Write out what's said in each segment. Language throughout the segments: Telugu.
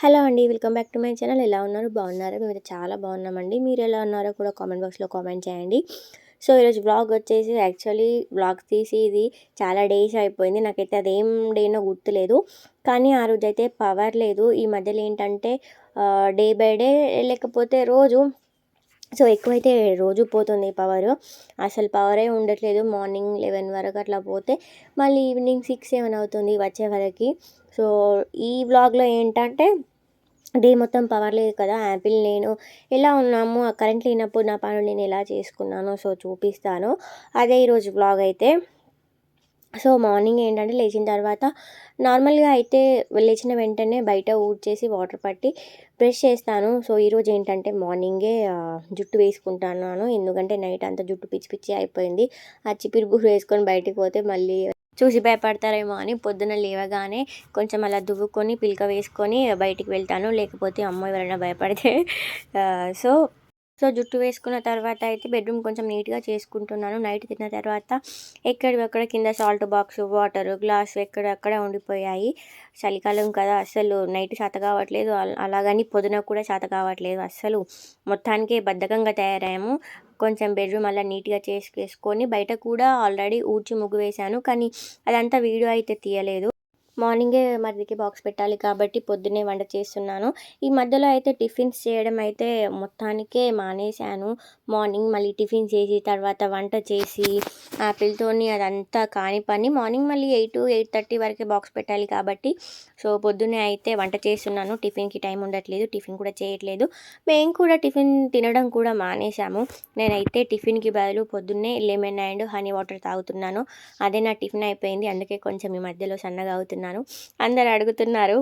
హలో అండి welcome back to my channel. ఎలా ఉన్నారు? బాగున్నారా? మేము చాలా బాగున్నామండి. మీరు ఎలా ఉన్నారో కూడా కామెంట్ బాక్స్లో కామెంట్ చేయండి. సో ఈరోజు బ్లాగ్ వచ్చేసి యాక్చువల్లీ బ్లాగ్ తీసి ఇది చాలా డేస్ అయిపోయింది. నాకైతే అదేం డేనో గుర్తులేదు. కానీ ఆ రోజు అయితే పవర్ లేదు. ఈ మధ్యలో ఏంటంటే డే బై డే లేకపోతే రోజు సో ఎక్కువైతే రోజు పోతుంది పవర్. అసలు పవరే ఉండట్లేదు. మార్నింగ్ లెవెన్ వరకు అట్లా పోతే మళ్ళీ ఈవినింగ్ సిక్స్ సెవెన్ అవుతుంది వచ్చే వరకు. సో ఈ వ్లాగ్లో ఏంటంటే డే మొత్తం పవర్ లేదు కదా యాపిల్ నేను ఎలా ఉన్నాము కరెంట్ లేనప్పుడు నా పనులు నేను ఎలా చేసుకున్నానో సో చూపిస్తాను. అదే ఈరోజు బ్లాగ్ అయితే. సో మార్నింగ్ ఏంటంటే లేచిన తర్వాత నార్మల్గా అయితే లేచిన వెంటనే బయట ఊడ్చేసి వాటర్ పట్టి బ్రష్ చేస్తాను. సో ఈరోజు ఏంటంటే మార్నింగే జుట్టు వేసుకుంటున్నాను. ఎందుకంటే నైట్ అంతా జుట్టు పిచ్చి పిచ్చి అయిపోయింది. ఆ చిపిరి వేసుకొని బయటికి పోతే మళ్ళీ చూసి భయపడతారేమో అని పొద్దున లేవగానే కొంచెం అలా దువ్వుకొని పిలక వేసుకొని బయటికి వెళ్తాను. లేకపోతే అమ్మ ఎవరైనా భయపడితే సో సో జుట్టు వేసుకున్న తర్వాత అయితే బెడ్రూమ్ కొంచెం నీట్గా చేసుకుంటున్నాను. నైట్ తిన్న తర్వాత ఎక్కడివక్కడ కింద సాల్ట్ బాక్స్ వాటర్ గ్లాస్ ఎక్కడక్కడ ఉండిపోయాయి. చలికాలం కదా అసలు నైట్ చేత కావట్లేదు. అలాగని పొద్దున కూడా చేత కావట్లేదు. అసలు మొత్తానికి బద్ధకంగా తయారయ్యాము. కొంచెం బెడ్రూమ్ అలా నీట్గా చేసుకేసుకొని బయట కూడా ఆల్రెడీ ఊడ్చి ముగ్గు వేశాను. కానీ అదంతా వీడియో అయితే తీయలేదు. మార్నింగే మరిదికి బాక్స్ పెట్టాలి కాబట్టి పొద్దున్నే వంట చేస్తున్నాను. ఈ మధ్యలో అయితే టిఫిన్స్ చేయడం అయితే మొత్తానికే మానేశాను. మార్నింగ్ మళ్ళీ టిఫిన్ చేసి తర్వాత వంట చేసి ఆపిల్తోని అదంతా కాని పని. మార్నింగ్ మళ్ళీ ఎయిట్ ఎయిట్ థర్టీ వరకే బాక్స్ పెట్టాలి కాబట్టి సో పొద్దున్నే అయితే వంట చేస్తున్నాను. టిఫిన్కి టైం ఉండట్లేదు టిఫిన్ కూడా చేయట్లేదు. మేము కూడా టిఫిన్ తినడం కూడా మానేశాము. నేనైతే టిఫిన్కి బదులు పొద్దున్నే లెమన్ అండ్ హనీ వాటర్ తాగుతున్నాను. అదే నా టిఫిన్ అయిపోయింది అందుకే కొంచెం ఈ మధ్యలో సన్నగా అవుతున్నాను. అడుగుతున్నాను. అందరు అడుగుతున్నారు.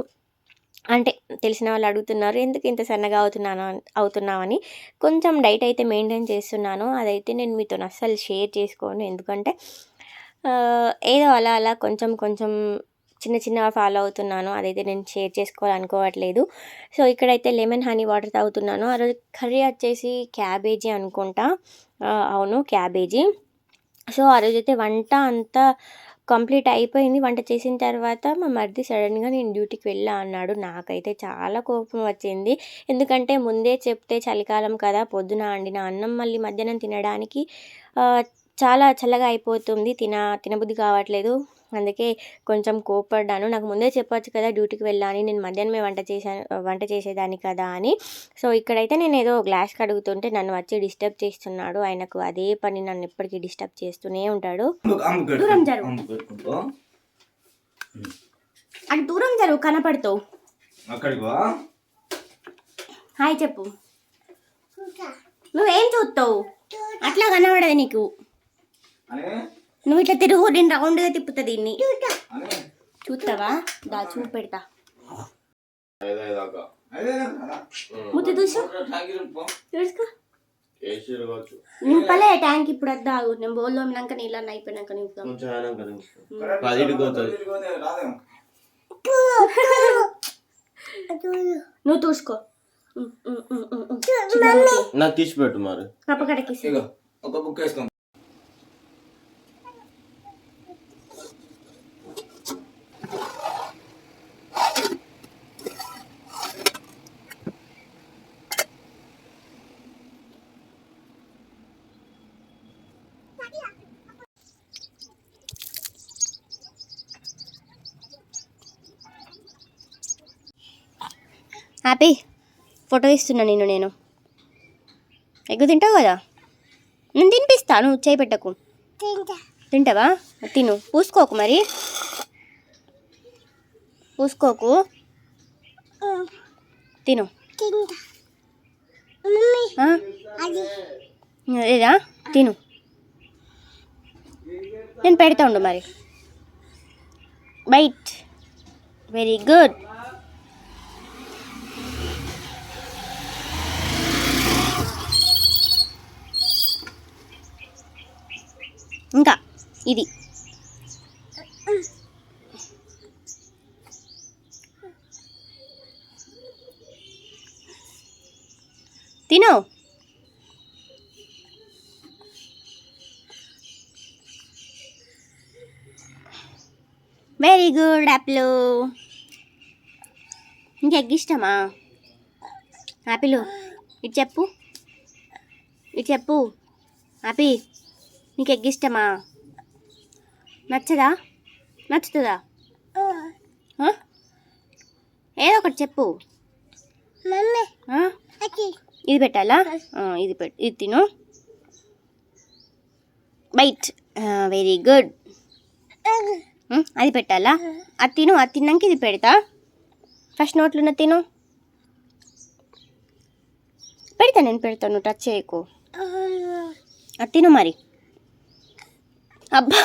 అంటే తెలిసిన వాళ్ళు అడుగుతున్నారు. ఎందుకు ఇంత సన్నగా అవుతున్నాను అవుతున్నామని కొంచెం డైట్ అయితే మెయింటైన్ చేస్తున్నాను. అదైతే నేను మీతో అస్సలు షేర్ చేసుకోను. ఎందుకంటే ఏదో అలా అలా కొంచెం కొంచెం చిన్న చిన్నగా ఫాలో అవుతున్నాను. అదైతే నేను షేర్ చేసుకోవాలనుకోవట్లేదు. సో ఇక్కడైతే లెమన్ హనీ వాటర్ తాగుతున్నాను. ఆ రోజు కర్రీ వచ్చేసి క్యాబేజీ అనుకుంటా. అవును క్యాబేజీ. సో ఆ రోజైతే వంట అంతా కంప్లీట్ అయిపోయింది. వంట చేసిన తర్వాత మా మరిది సడన్గా నేను డ్యూటీకి వెళ్ళా అన్నాడు. నాకైతే చాలా కోపం వచ్చింది. ఎందుకంటే ముందే చెప్తే చలికాలం కదా పొద్దున వండిన అన్నం మళ్ళీ మధ్యాహ్నం తినడానికి చాలా చల్లగా అయిపోతుంది. తిన తినబుద్ధి కావట్లేదు. అందుకే కొంచెం కోపడ్డాను నాకు ముందే చెప్పొచ్చు కదా డ్యూటీకి వెళ్ళాని నేను మధ్యాహ్నమే వంట చేశాను వంట చేసేదాన్ని కదా అని. సో ఇక్కడైతే నేను ఏదో గ్లాస్ కడుగుతుంటే నన్ను వచ్చి డిస్టర్బ్ చేస్తున్నాడు. ఆయనకు అదే పని నన్ను ఎప్పటికీ డిస్టర్బ్ చేస్తూనే ఉంటాడు. దూరం జరుగు. అటు దూరం జరుగు కనపడుతావు హాయ్ చెప్పు. నువ్వేం చూస్తావు? అట్లా కనబడదు నీకు. నువ్వు ఇట్లా తిరుగు నేను రౌండ్గా తిప్పుతా దీన్ని. చూస్తావా? దా చూసు. చూసుకో నింపలే ట్యాంక్ ఇప్పుడు వద్దా నేను బోల్ తోమినాక నీళ్ళని అయిపోయినాక నింపుతాం నువ్వు చూసుకో నాకు తీసి పెట్టు మరి. పప్పకడకి ఒక బుక్ వేసుకో. హ్యాపీ ఫోటో ఇస్తున్నా నిన్ను నేను. ఎగ్గు తింటావు కదా? నేను తినిపిస్తాను చేయి పెట్టకు. తింటావా? తిను. పూసుకోకు మరి. పూసుకోకు. తిను. లేదా? తిను. నేను పెడతా ఉండు మరి. బైట్. Very good. ఇంకా ఇది. తిను. వెరీ గుడ్ యాప్లు ఇంకెగ్ ఎగ్ ఇష్టమా? ఆపిల్ ఇటు చెప్పు. ఇటు చెప్పు. ఆపి నీకు ఎగ్ ఇష్టమా నచ్చదా? నచ్చుతుందా? ఏదో ఒకటి చెప్పు? ఇది పెట్టాలా? ఇది పెట్టు ఇది తిను. బైట్. Very good. అది పెట్టాలా? అది తిను అది తిన్నాక ఇది పెడతా. ఫస్ట్ నోట్లున్న తిను. పెడతా నేను పెడతాను టచ్ చేయకు. అది తిను మరి. అబ్బా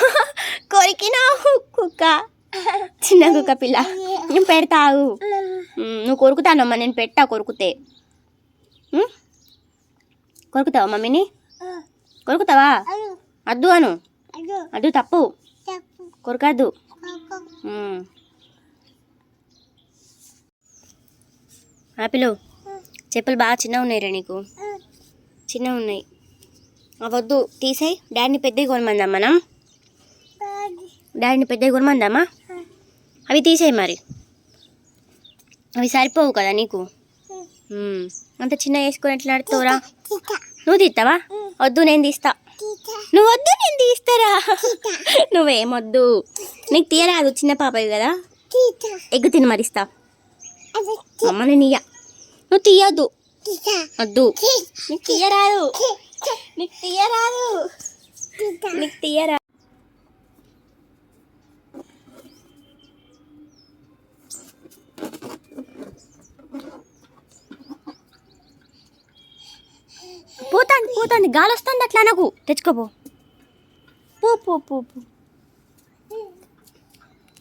కొరికినా కుక్క. చిన్న కుక్క పిల్ల. నేను పెడతావు నువ్వు కొరుకుతానమ్మా నేను పెట్టా కొరుకుతే? కొరుకుతావా మమ్మీని? కొరుకుతావా? అద్దు అను. అద్దు తప్పు. కొరకద్దు. ఆపిలు. చెప్పులు బాగా చిన్నగా ఉన్నాయి రా నీకు. చిన్నగా ఉన్నాయి. వద్దు తీసేయి. డాడీని పెద్దవి కొనమందాం మనం డాడీని పెద్దవి కొనమందామా? అవి తీసేయి మరి. అవి సరిపోవు కదా నీకు? అంత చిన్న వేసుకొని ఎట్లా ఆడుతావురా నువ్వు తీస్తావా? వద్దు నేను తీస్తా. నువ్వు వద్దు నేను తీస్తారా? నువ్వేమొద్దు. నీకు తీయరాదు చిన్న పాపవి కదా? ఎగ్గు తిని మరిస్తా అమ్మ నేను ఇయ్య నువ్వు తీయద్దు. వద్దు. నీకు తీయరాదు. నీకు తీయరాదు. నీకు తీయరా. పోతాంది పోతాంది గాలి వస్తుంది అట్లా నాకు. తెచ్చుకోపో. పో పో పో పో.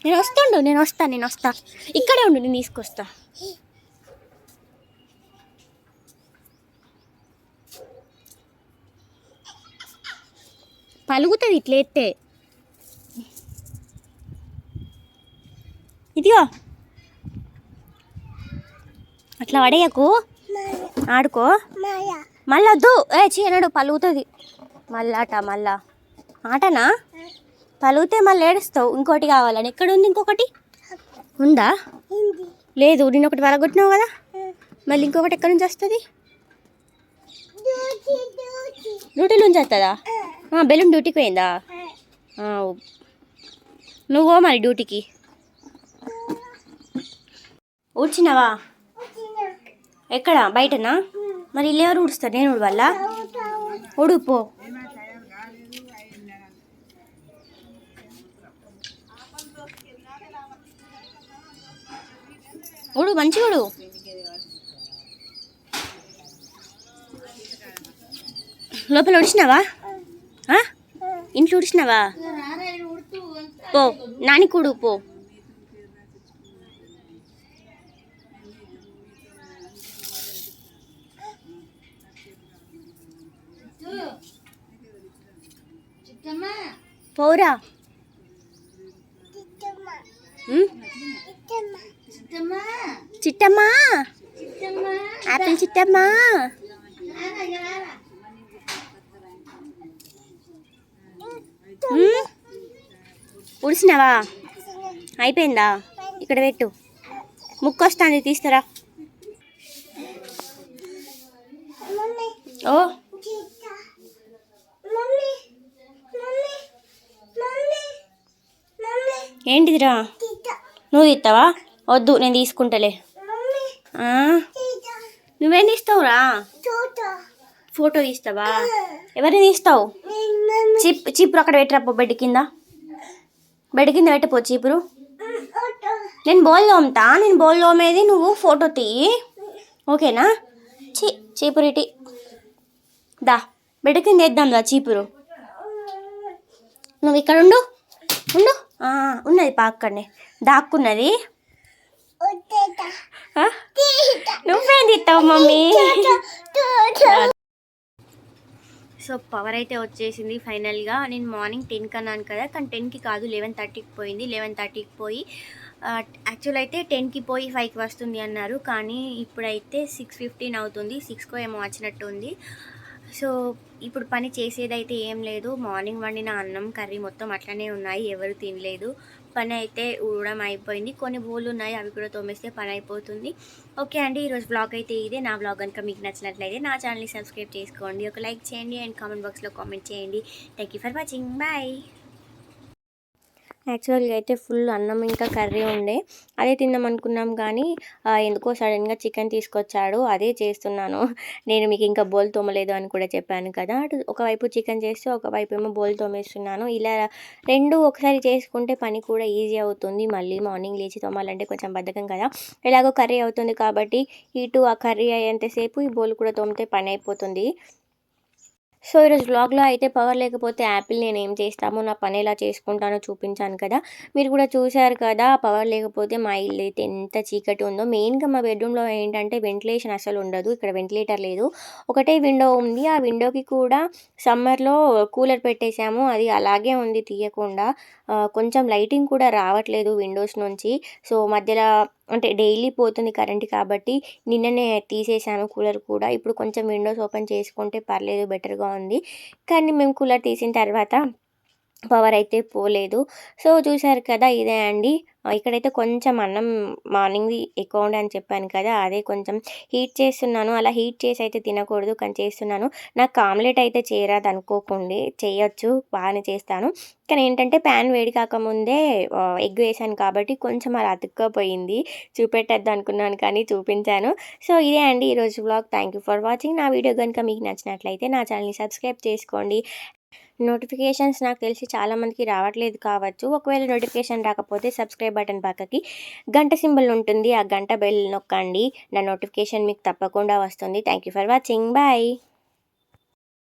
నేను వస్తుండు నేను వస్తా నేను వస్తా. ఇక్కడే ఉండు నేను తీసుకొస్తా. పలుగుతుంది ఇట్లా ఎత్తే. ఇదిగో. అట్లా పడేయకు. ఆడుకో. మళ్ళీ వద్దు ఏ చీనడు పలుగుతుంది. మళ్ళాట మళ్ళా. ఆటనా? పలుగుతే మళ్ళీ ఏడుస్తావు. ఇంకోటి కావాలని. ఎక్కడ ఉంది ఇంకొకటి? ఉందా? లేదు. నేను ఒకటి వరగొట్టినావు కదా? మళ్ళీ ఇంకొకటి ఎక్కడి నుంచి వస్తుంది? డ్యూటీ నుంచి వస్తుందా ఆ, బెలూన్ డ్యూటీకి పోయిందా. నువ్వు మరి డ్యూటీకి. ఊడ్చినావా? ఎక్కడ? బయటనా? మరి ఇల్లు ఎవరు ఊడుస్తారు? నేను ఊడవల్ల? ఉడుపో ఉడు మంచిగా ఉడు లోపల ఉడిచినావా? ఇంట్లో ఉడిచినావా? పో నాని కూడు పో. పోరా? చిట్టమ్మా? ఆపిల్ చిట్టమ్మా? ఉడిసినావా? అయిపోయిందా? ఇక్కడ పెట్టు. ముక్కు వస్తుంది తీస్తారా? ఓ. ఏంటిదిరా? నువ్వు తీస్తావా వద్దు నేను తీసుకుంటలే. నువ్వేం తీస్తావురా? ఫోటో తీస్తావా? ఎవరిని తీస్తావు? చిప్ చీపురు అక్కడ పెట్టరా బెడ్ కింద. బెడ్ కింద పెట్టపో చీపురు. నేను బోల్ తోముతా నేను బోల్ తోమేది నువ్వు ఫోటో తీయి ఓకేనా? చీ చీపురు ఇటీ. దా బెడ్ కింద వేద్దాం దా చీపురు. నువ్వు ఇక్కడ ఉండు. ఉండు. ఉన్నది పాక్కనే దాక్కున్నది? నువ్వేం తీస్తావు మమ్మీ? సో పవర్ అయితే వచ్చేసింది ఫైనల్గా నేను మార్నింగ్ టెన్కి అన్నాను కదా కానీ టెన్కి కాదు లెవెన్ థర్టీకి పోయింది. లెవెన్ థర్టీకి పోయి యాక్చువల్ అయితే టెన్కి పోయి ఫైవ్కి వస్తుంది అన్నారు. కానీ ఇప్పుడైతే సిక్స్ ఫిఫ్టీన్ అవుతుంది సిక్స్కో ఏమో వచ్చినట్టు ఉంది. సో ఇప్పుడు పని చేసేదైతే ఏం లేదు. మార్నింగ్ వండిన అన్నం కర్రీ మొత్తం అట్లనే ఉన్నాయి. ఎవరు తినలేదు. పని అయితే ఊడడం అయిపోయింది. కొన్ని బోళ్ళు ఉన్నాయి అవి కూడా తోమేస్తే పని అయిపోతుంది ఓకే అండి ఈరోజు బ్లాగ్ అయితే ఇదే. నా బ్లాగ్ కనుక మీకు నచ్చినట్లయితే నా ఛానల్ని సబ్స్క్రైబ్ చేసుకోండి. ఒక లైక్ చేయండి అండ్ కామెంట్ బాక్స్లో కామెంట్ చేయండి. Thank you for watching bye యాక్చువల్గా అయితే ఫుల్ అన్నం ఇంకా కర్రీ ఉండే. అదే తిందాం అనుకున్నాం కానీ ఎందుకో సడన్గా చికెన్ తీసుకొచ్చాడు. అదే చేస్తున్నాను. నేను మీకు ఇంకా బోల్ తోమలేదు అని కూడా చెప్పాను కదా. అటు ఒకవైపు చికెన్ చేస్తే ఒకవైపు ఏమో బోల్ తోమేస్తున్నాను. ఇలా రెండు ఒకసారి చేసుకుంటే పని కూడా ఈజీ అవుతుంది. మళ్ళీ మార్నింగ్ లేచి తోమాలంటే కొంచెం బద్ధకం కదా. ఎలాగో కర్రీ అవుతుంది కాబట్టి ఇటు ఆ కర్రీ అయ్యేంతసేపు ఈ బోల్ కూడా తోమితే పని అయిపోతుంది. సో ఈరోజు బ్లాగ్లో అయితే పవర్ లేకపోతే యాపిల్ నేను ఏం చేస్తామో నా పని ఎలా చేసుకుంటానో చూపించాను కదా? మీరు కూడా చూశారు కదా పవర్ లేకపోతే మా ఇల్లు అయితే ఎంత చీకటి ఉందో. మెయిన్గా మా బెడ్రూమ్లో ఏంటంటే వెంటిలేషన్ అసలు ఉండదు. ఇక్కడ వెంటిలేటర్ లేదు. ఒకటే విండో ఉంది. ఆ విండోకి కూడా సమ్మర్లో కూలర్ పెట్టేశాము. అది అలాగే ఉంది తీయకుండా. కొంచెం లైటింగ్ కూడా రావట్లేదు విండోస్ నుంచి. సో మధ్యలో అంటే డైలీ పోతుంది కరెంట్ కాబట్టి నిన్ననే తీసేసాను కూలర్ కూడా. ఇప్పుడు కొంచెం విండోస్ ఓపెన్ చేసుకుంటే పర్లేదు బెటర్గా ఉంది. కానీ మేము కూలర్ తీసిన తర్వాత పవర్ అయితే పోలేదు. సో చూశారు కదా ఇదే అండి. ఇక్కడైతే కొంచెం అన్నం మార్నింగ్ది ఎక్కువ ఉండే అని చెప్పాను కదా అదే కొంచెం హీట్ చేస్తున్నాను. అలా హీట్ చేసి అయితే తినకూడదు కానీ చేస్తున్నాను. నాకు ఆమ్లెట్ అయితే చేయరాదు అనుకోకండి చేయొచ్చు బాగానే చేస్తాను. కానీ ఏంటంటే ప్యాన్ వేడి కాకముందే ఎగ్ వేసాను కాబట్టి కొంచెం అలా అతుక్కపోయింది. చూపెట్టద్దు అనుకున్నాను కానీ చూపించాను. సో ఇదే అండి ఈరోజు blog thank you for watching. నా వీడియో కనుక మీకు నచ్చినట్లయితే నా ఛానల్ని సబ్స్క్రైబ్ చేసుకోండి. నోటిఫికేషన్స్ నాకు తెలిసి చాలామందికి రావట్లేదు కావచ్చు. ఒకవేళ నోటిఫికేషన్ రాకపోతే సబ్స్క్రైబ్ బటన్ పక్కకి గంట సింబల్ ఉంటుంది. ఆ గంట బెల్ నొక్కండి. నా నోటిఫికేషన్ మీకు తప్పకుండా వస్తుంది. Thank you for watching. Bye.